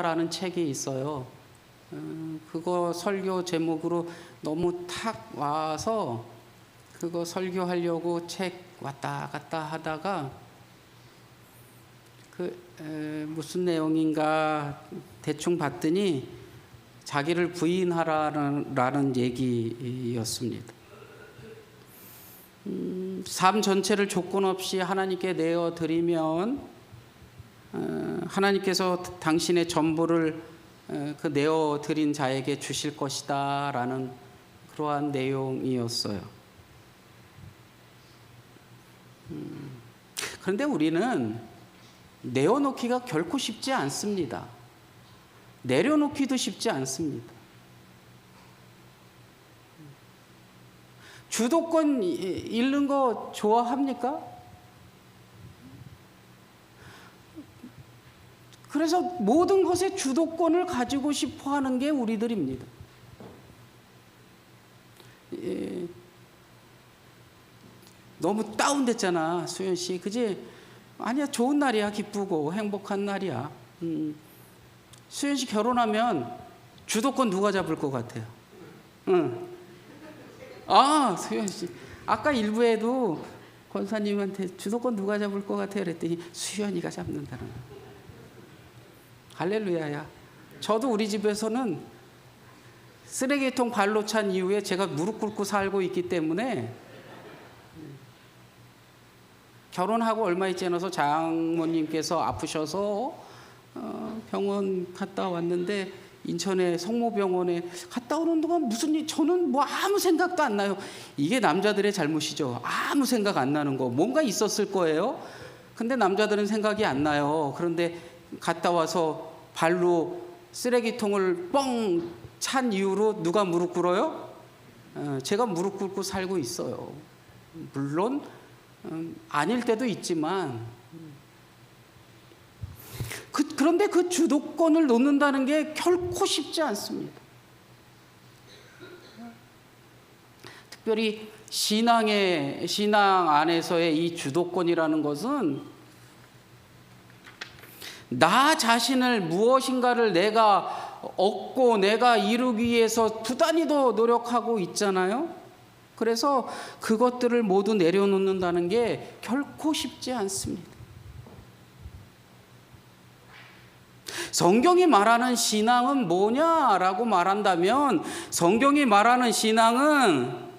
라는 책이 있어요. 어, 그거 설교 제목으로 너무 탁 와서 그거 설교하려고 책 왔다 갔다 하다가 그 에, 무슨 내용인가 대충 봤더니 자기를 부인하라는 라는 얘기였습니다. 음, 삶 전체를 조건 없이 하나님께 내어 드리면 어, 하나님께서 당신의 전부를 어, 그 내어 드린 자에게 주실 것이다라는 그러한 내용이었어요. 음, 그런데 우리는 내어놓기가 결코 쉽지 않습니다. 내려놓기도 쉽지 않습니다. 주도권 잃는 거 좋아합니까? 그래서 모든 것에 주도권을 가지고 싶어 하는 게 우리들입니다. 예, 너무 다운됐잖아, 수현 씨. 그지? 아니야, 좋은 날이야. 기쁘고 행복한 날이야. 음, 수현 씨 결혼하면 주도권 누가 잡을 것 같아요? 응. 아, 수현 씨. 아까 일부에도 권사님한테 주도권 누가 잡을 것 같아요? 그랬더니 수현이가 잡는다는 거예요. 할렐루야야. 저도 우리 집에서는 쓰레기통 발로 찬 이후에 제가 무릎 꿇고 살고 있기 때문에 결혼하고 얼마 있지 않아서 장모님께서 아프셔서 어, 병원 갔다 왔는데 인천의 성모병원에 갔다 오는 동안 무슨 일 저는 뭐 아무 생각도 안 나요. 이게 남자들의 잘못이죠. 아무 생각 안 나는 거 뭔가 있었을 거예요. 근데 남자들은 생각이 안 나요. 그런데 갔다 와서 발로 쓰레기통을 뻥 찬 이후로 누가 무릎 꿇어요? 어, 제가 무릎 꿇고 살고 있어요. 물론 음, 아닐 때도 있지만 그, 그런데 그 주도권을 놓는다는 게 결코 쉽지 않습니다. 특별히 신앙의 신앙 안에서의 이 주도권이라는 것은 나 자신을 무엇인가를 내가 얻고 내가 이루기 위해서 부단히도 노력하고 있잖아요. 그래서 그것들을 모두 내려놓는다는 게 결코 쉽지 않습니다. 성경이 말하는 신앙은 뭐냐라고 말한다면 성경이 말하는 신앙은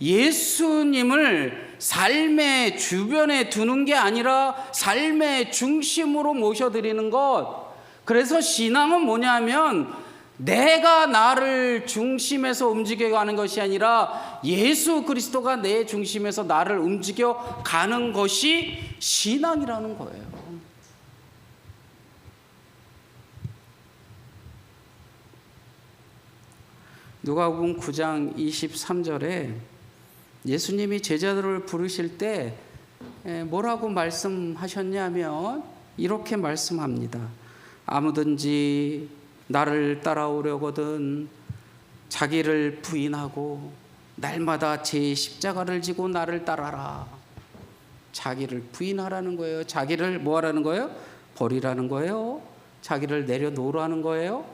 예수님을 삶의 주변에 두는 게 아니라 삶의 중심으로 모셔드리는 것. 그래서 신앙은 뭐냐면 내가 나를 중심에서 움직여 가는 것이 아니라 예수 그리스도가 내 중심에서 나를 움직여 가는 것이 신앙이라는 거예요. 누가복음 9장 23절에 예수님이 제자들을 부르실 때 뭐라고 말씀하셨냐면 이렇게 말씀합니다. 아무든지 나를 따라오려거든 자기를 부인하고 날마다 제 십자가를 지고 나를 따라라. 자기를 부인하라는 거예요. 자기를 뭐 하라는 거예요? 버리라는 거예요. 자기를 내려놓으라는 거예요.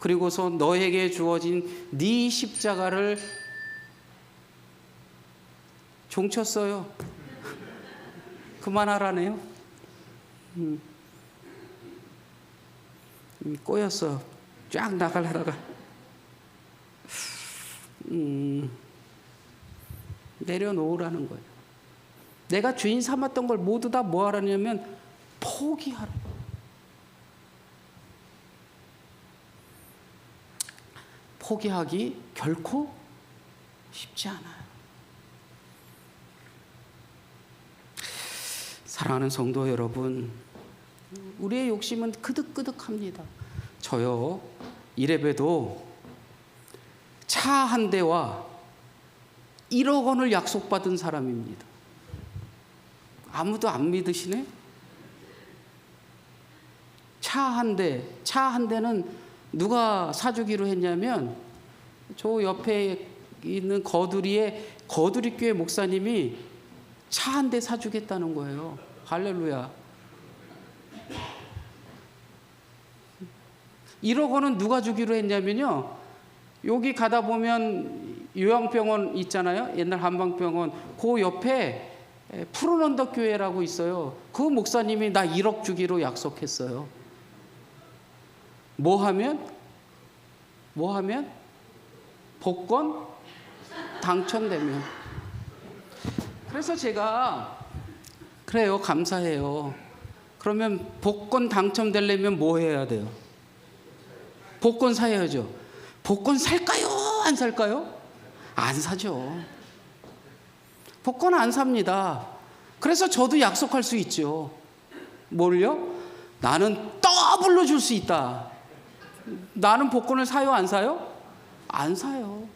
그리고서 너에게 주어진 네 십자가를 종쳤어요. 그만하라네요. 음. 음, 꼬였어. 쫙 나가려다가. 음, 내려놓으라는 거예요. 내가 주인 삼았던 걸 모두 다 뭐 하라냐면 포기하라. 포기하기 결코 쉽지 않아요. 사랑하는 성도 여러분, 우리의 욕심은 그득그득합니다. 저요, 이래봬도 차 한 대와 1억 원을 약속받은 사람입니다. 아무도 안 믿으시네? 차 한 대, 차 한 대는 누가 사주기로 했냐면 저 옆에 있는 거두리에 거두리 교회 목사님이 차 한 대 사주겠다는 거예요. 할렐루야. 1억 원은 누가 주기로 했냐면요. 여기 가다 보면 요양병원 있잖아요. 옛날 한방병원. 그 옆에 에, 푸른 언덕 교회라고 있어요. 그 목사님이 나 1억 주기로 약속했어요. 뭐 하면? 뭐 하면? 복권 당첨되면. 그래서 제가 그래요. 감사해요. 그러면 복권 당첨되려면 뭐 해야 돼요? 복권 사야죠. 복권 살까요? 안 살까요? 안 사죠. 복권 안 삽니다. 그래서 저도 약속할 수 있죠. 뭘요? 나는 더블로 줄 수 있다. 나는 복권을 사요, 안 사요? 안 사요.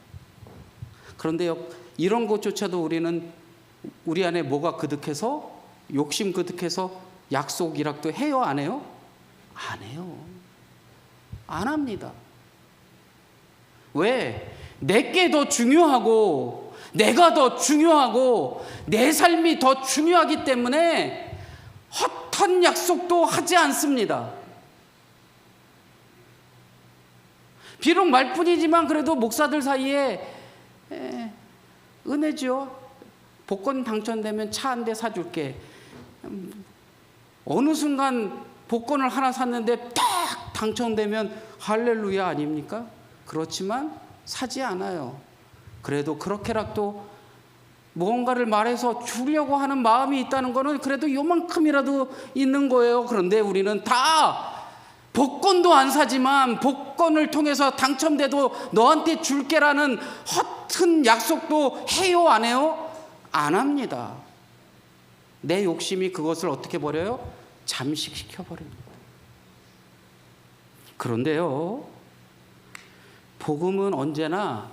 그런데요, 이런 것조차도 우리는 우리 안에 뭐가 그득해서 욕심 그득해서 약속 일학도 해요, 안 해요? 안 해요. 안 합니다. 왜? 내게 더 중요하고 내가 더 중요하고 내 삶이 더 중요하기 때문에 헛한 약속도 하지 않습니다. 비록 말뿐이지만 그래도 목사들 사이에 에, 은혜죠. 복권 당첨되면 차 한 대 사줄게. 음, 어느 순간 복권을 하나 샀는데 딱 당첨되면 할렐루야 아닙니까? 그렇지만 사지 않아요. 그래도 그렇게라도 무언가를 말해서 주려고 하는 마음이 있다는 거는 그래도 요만큼이라도 있는 거예요. 그런데 우리는 다 복권도 안 사지만 복권을 통해서 당첨돼도 너한테 줄게라는 허튼 약속도 해요, 안 해요? 안 합니다. 내 욕심이 그것을 어떻게 버려요? 잠식시켜 버립니다. 그런데요, 복음은 언제나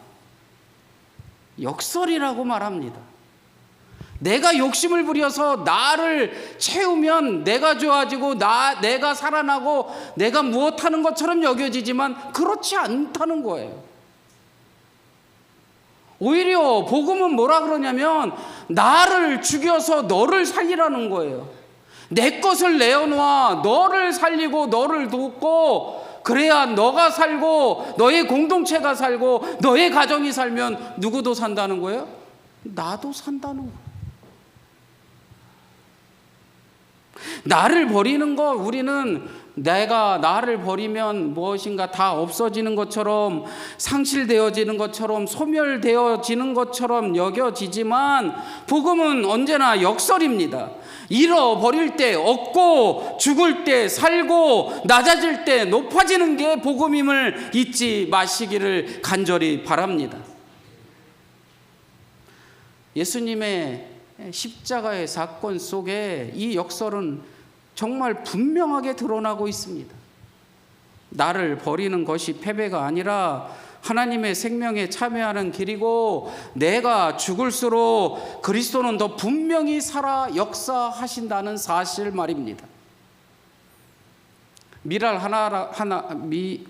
역설이라고 말합니다. 내가 욕심을 부려서 나를 채우면 내가 좋아지고 나 내가 살아나고 내가 무엇하는 것처럼 여겨지지만 그렇지 않다는 거예요. 오히려 복음은 뭐라 그러냐면 나를 죽여서 너를 살리라는 거예요. 내 것을 내어놓아 너를 살리고 너를 돕고 그래야 너가 살고 너의 공동체가 살고 너의 가정이 살면 누구도 산다는 거예요? 나도 산다는 거예요. 나를 버리는 거 우리는 내가 나를 버리면 무엇인가 다 없어지는 것처럼 상실되어지는 것처럼 소멸되어지는 것처럼 여겨지지만 복음은 언제나 역설입니다. 잃어버릴 때 얻고 죽을 때 살고 낮아질 때 높아지는 게 복음임을 잊지 마시기를 간절히 바랍니다. 예수님의 십자가의 사건 속에 이 역설은 정말 분명하게 드러나고 있습니다. 나를 버리는 것이 패배가 아니라 하나님의 생명에 참여하는 길이고 내가 죽을수록 그리스도는 더 분명히 살아 역사하신다는 사실 말입니다. 미랄 하나 하나 미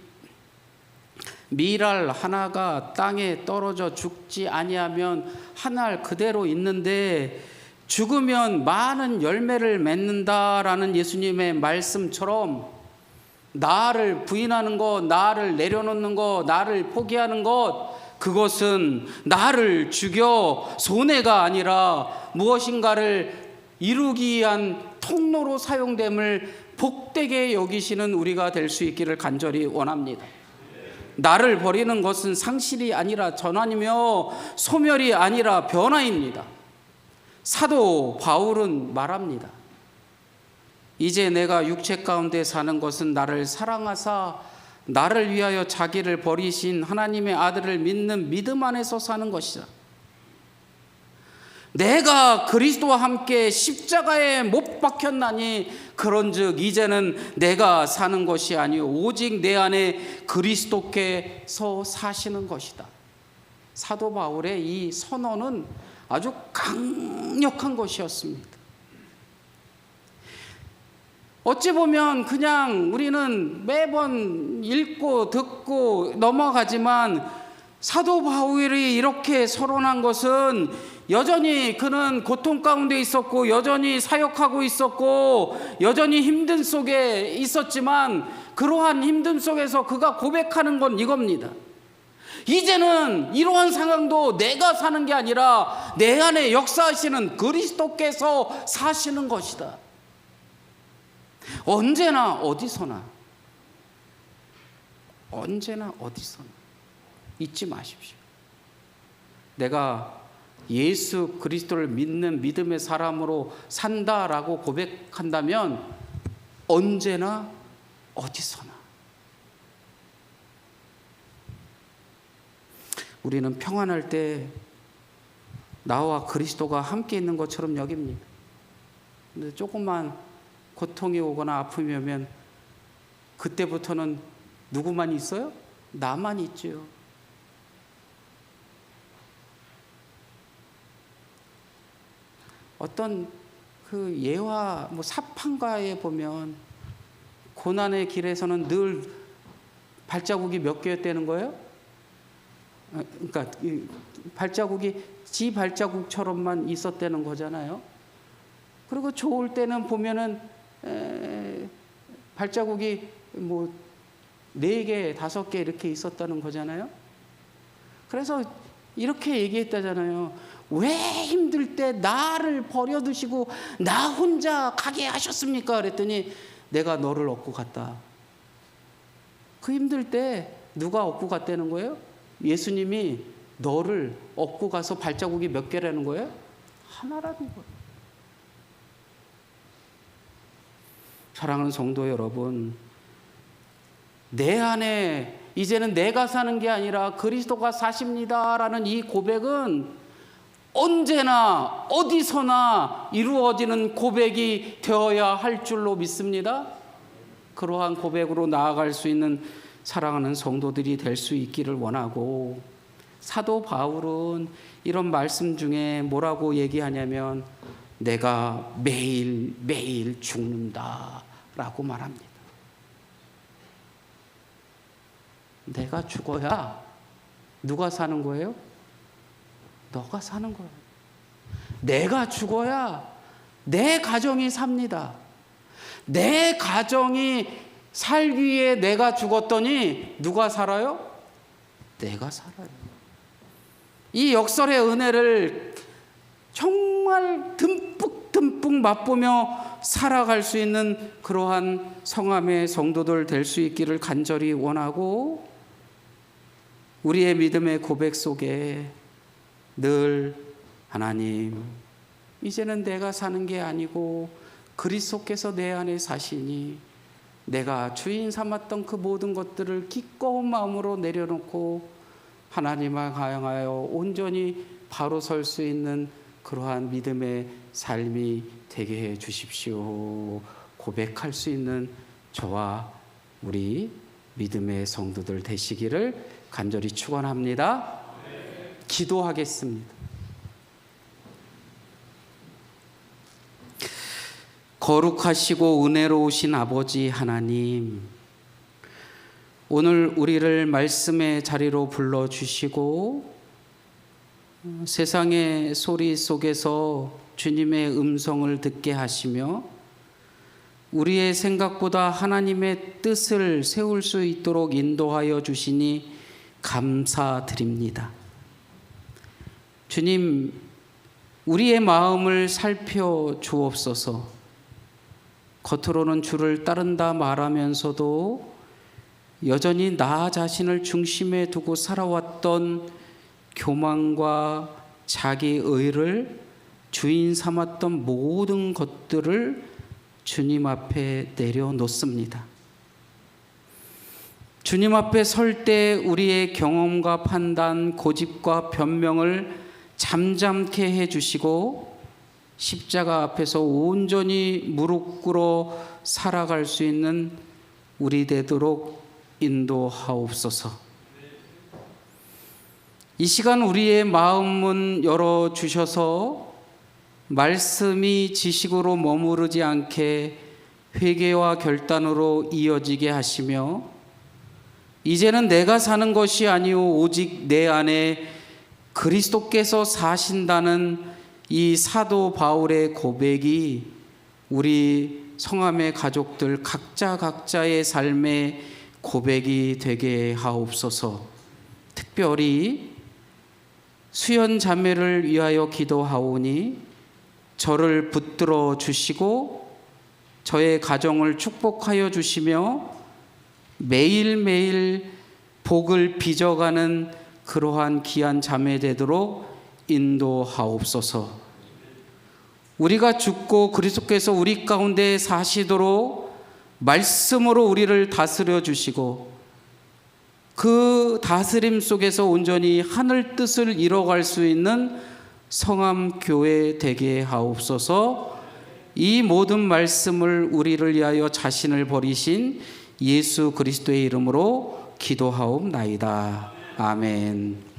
미랄 하나가 땅에 떨어져 죽지 아니하면 하늘 그대로 있는데 죽으면 많은 열매를 맺는다라는 예수님의 말씀처럼 나를 부인하는 것, 나를 내려놓는 것, 나를 포기하는 것, 그것은 나를 죽여 손해가 아니라 무엇인가를 이루기 위한 통로로 사용됨을 복되게 여기시는 우리가 될 수 있기를 간절히 원합니다. 나를 버리는 것은 상실이 아니라 전환이며 소멸이 아니라 변화입니다. 사도 바울은 말합니다. 이제 내가 육체 가운데 사는 것은 나를 사랑하사 나를 위하여 자기를 버리신 하나님의 아들을 믿는 믿음 안에서 사는 것이다. 내가 그리스도와 함께 십자가에 못 박혔나니 그런즉 이제는 내가 사는 것이 아니요 오직 내 안에 그리스도께서 사시는 것이다. 사도 바울의 이 선언은 아주 강력한 것이었습니다. 어찌 보면 그냥 우리는 매번 읽고 듣고 넘어가지만 사도 바울이 이렇게 서론한 것은 여전히 그는 고통 가운데 있었고 여전히 사역하고 있었고 여전히 힘든 속에 있었지만 그러한 힘든 속에서 그가 고백하는 건 이겁니다. 이제는 이러한 상황도 내가 사는 게 아니라 내 안에 역사하시는 그리스도께서 사시는 것이다. 언제나 어디서나 언제나 어디서나 잊지 마십시오. 내가 예수 그리스도를 믿는 믿음의 사람으로 산다라고 고백한다면 언제나 어디서나 우리는 평안할 때 나와 그리스도가 함께 있는 것처럼 여깁니다. 근데 조금만 고통이 오거나 아픔이 오면 그때부터는 누구만 있어요? 나만 있죠. 어떤 그 예화 뭐 사판가에 보면 고난의 길에서는 늘 발자국이 몇 개였다는 거예요? 아, 그러니까 이 발자국이 지 발자국처럼만 있었다는 거잖아요. 그리고 좋을 때는 보면은 에, 발자국이 뭐 네 개, 다섯 개 이렇게 있었다는 거잖아요. 그래서 이렇게 얘기했다잖아요. 왜 힘들 때 나를 버려두시고 나 혼자 가게 하셨습니까? 그랬더니 내가 너를 얻고 갔다. 그 힘들 때 누가 얻고 갔다는 거예요? 예수님이 너를 얻고 가서 발자국이 몇 개라는 거예요? 하나라는 거예요. 사랑하는 성도 여러분, 내 안에 이제는 내가 사는 게 아니라 그리스도가 사십니다라는 이 고백은 언제나 어디서나 이루어지는 고백이 되어야 할 줄로 믿습니다. 그러한 고백으로 나아갈 수 있는 사랑하는 성도들이 될 수 있기를 원하고 사도 바울은 이런 말씀 중에 뭐라고 얘기하냐면 내가 매일 매일 죽는다라고 말합니다. 내가 죽어야 누가 사는 거예요? 너가 사는 거예요. 내가 죽어야 내 가정이 삽니다. 내 가정이 살기 위해 내가 죽었더니 누가 살아요? 내가 살아요. 이 역설의 은혜를 정말 듬뿍 듬뿍 맛보며 살아갈 수 있는 그러한 성함의 성도들 될 수 있기를 간절히 원하고 우리의 믿음의 고백 속에 늘 하나님 이제는 내가 사는 게 아니고 그리스도께서 내 안에 사시니 내가 주인 삼았던 그 모든 것들을 기꺼운 마음으로 내려놓고 하나님을 향하여 온전히 바로 설 수 있는 그러한 믿음의 삶이 되게 해 주십시오. 고백할 수 있는 저와 우리 믿음의 성도들 되시기를 간절히 축원합니다. 기도하겠습니다. 거룩하시고 은혜로우신 아버지 하나님, 오늘 우리를 말씀의 자리로 불러 주시고 세상의 소리 속에서 주님의 음성을 듣게 하시며 우리의 생각보다 하나님의 뜻을 세울 수 있도록 인도하여 주시니 감사드립니다. 주님, 우리의 마음을 살펴 주옵소서. 겉으로는 주를 따른다 말하면서도 여전히 나 자신을 중심에 두고 살아왔던 교만과 자기 의를 주인 삼았던 모든 것들을 주님 앞에 내려놓습니다. 주님 앞에 설 때 우리의 경험과 판단, 고집과 변명을 잠잠케 해 주시고 십자가 앞에서 온전히 무릎 꿇어 살아갈 수 있는 우리 되도록 인도하옵소서. 이 시간 우리의 마음문 열어 주셔서 말씀이 지식으로 머무르지 않게 회개와 결단으로 이어지게 하시며 이제는 내가 사는 것이 아니오 오직 내 안에 그리스도께서 사신다는 이 사도 바울의 고백이 우리 성함의 가족들 각자 각자의 삶의 고백이 되게 하옵소서. 특별히 수연 자매를 위하여 기도하오니 저를 붙들어 주시고 저의 가정을 축복하여 주시며 매일매일 복을 빚어가는 그러한 귀한 자매 되도록 인도하옵소서. 우리가 죽고 그리스도께서 우리 가운데 사시도록 말씀으로 우리를 다스려 주시고 그 다스림 속에서 온전히 하늘 뜻을 이뤄갈 수 있는 성암 교회 되게 하옵소서. 이 모든 말씀을 우리를 위하여 자신을 버리신 예수 그리스도의 이름으로 기도하옵나이다. 아멘.